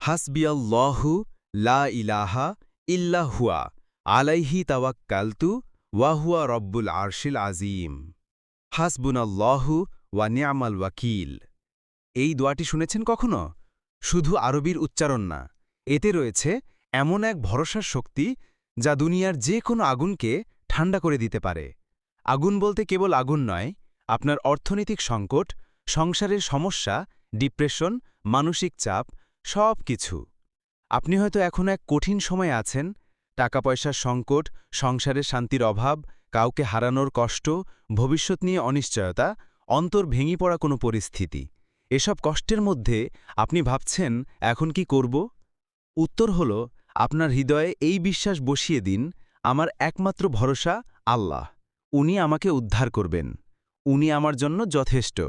হাসবিয়াল্লাহু লা ইলাহা ইল্লা হুয়া, আলাইহি তাওয়াক্কালতু ওয়াহুয়া রব্বুল আরশিল আজিম হাসবুনাল্লাহু ওয়া নিয়ামাল ওয়াকিল। এই দোয়াটি শুনেছেন কখনো? শুধু আরবির উচ্চারণ না, এতে রয়েছে এমন এক ভরসার শক্তি যা দুনিয়ার যে কোনো আগুনকে ঠান্ডা করে দিতে পারে। আগুন বলতে কেবল আগুন নয়, আপনার অর্থনৈতিক সংকট, সংসারের সমস্যা, ডিপ্রেশন, মানসিক চাপ সব কিছু। আপনি হয়তো এখন এক কঠিন সময়ে আছেন টাকা পয়সার সংকট সংসারে শান্তির অভাব, কাউকে হারানোর কষ্ট, ভবিষ্যৎ নিয়ে অনিশ্চয়তা, অন্তর ভেঙে পড়া কোনো পরিস্থিতি। এসব কষ্টের মধ্যে আপনি ভাবছেন, এখন কি করব? উত্তর হল, আপনার হৃদয়ে এই বিশ্বাস বসিয়ে দিন, আমার একমাত্র ভরসা আল্লাহ। উনি আমাকে উদ্ধার করবেন। উনি আমার জন্য যথেষ্ট।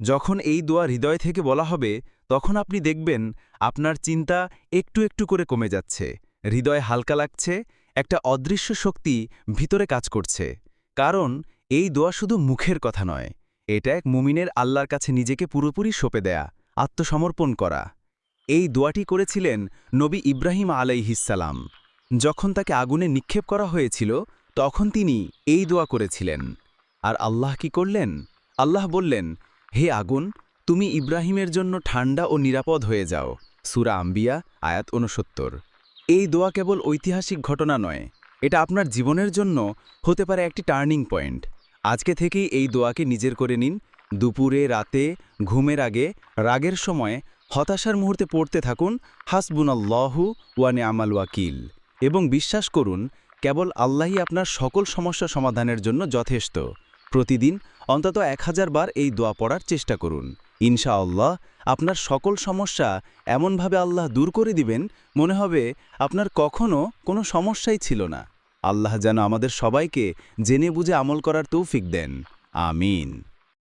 যখন এই দোয়া হৃদয় থেকে বলা হবে, তখন আপনি দেখবেন আপনার চিন্তা একটু একটু করে কমে যাচ্ছে। হৃদয় হালকা লাগছে, একটা অদৃশ্য শক্তি ভিতরে কাজ করছে। কারণ এই দোয়া শুধু মুখের কথা নয়, এটা এক মুমিনের আল্লাহর কাছে নিজেকে পুরোপুরি সঁপে দেয়া, আত্মসমর্পণ করা। এই দোয়াটি করেছিলেন নবী ইব্রাহিম আলাইহিসালাম যখন তাকে আগুনে নিক্ষেপ করা হয়েছিল, তখন তিনি এই দোয়া করেছিলেন। আর আল্লাহ কি করলেন? আল্লাহ বললেন হে আগুন, তুমি ইব্রাহিমের জন্য ঠান্ডা ও নিরাপদ হয়ে যাও। সুরা আম্বিয়া, আয়াত উনসত্তর এই দোয়া কেবল ঐতিহাসিক ঘটনা নয়, এটা আপনার জীবনের জন্য হতে পারে একটি টার্নিং পয়েন্ট। আজকে থেকেই এই দোয়াকে নিজের করে নিন। দুপুরে, রাতে, ঘুমের আগে, রাগের সময় হতাশার মুহূর্তে পড়তে থাকুন, হাসবুনাল্লাহু ওয়ানে আমাল ওয়াকিল। এবং বিশ্বাস করুন, কেবল আল্লাহই আপনার সকল সমস্যা সমাধানের জন্য যথেষ্ট। প্রতিদিন অন্তত এক হাজার বার এই দোয়া পড়ার চেষ্টা করুন। ইনশাআল্লাহ আপনার সকল সমস্যা এমনভাবে আল্লাহ দূর করে দিবেন, মনে হবে আপনার কখনও কোনো সমস্যাই ছিল না। আল্লাহ যেন আমাদের সবাইকে জেনে বুঝে আমল করার তৌফিক দেন। আমিন।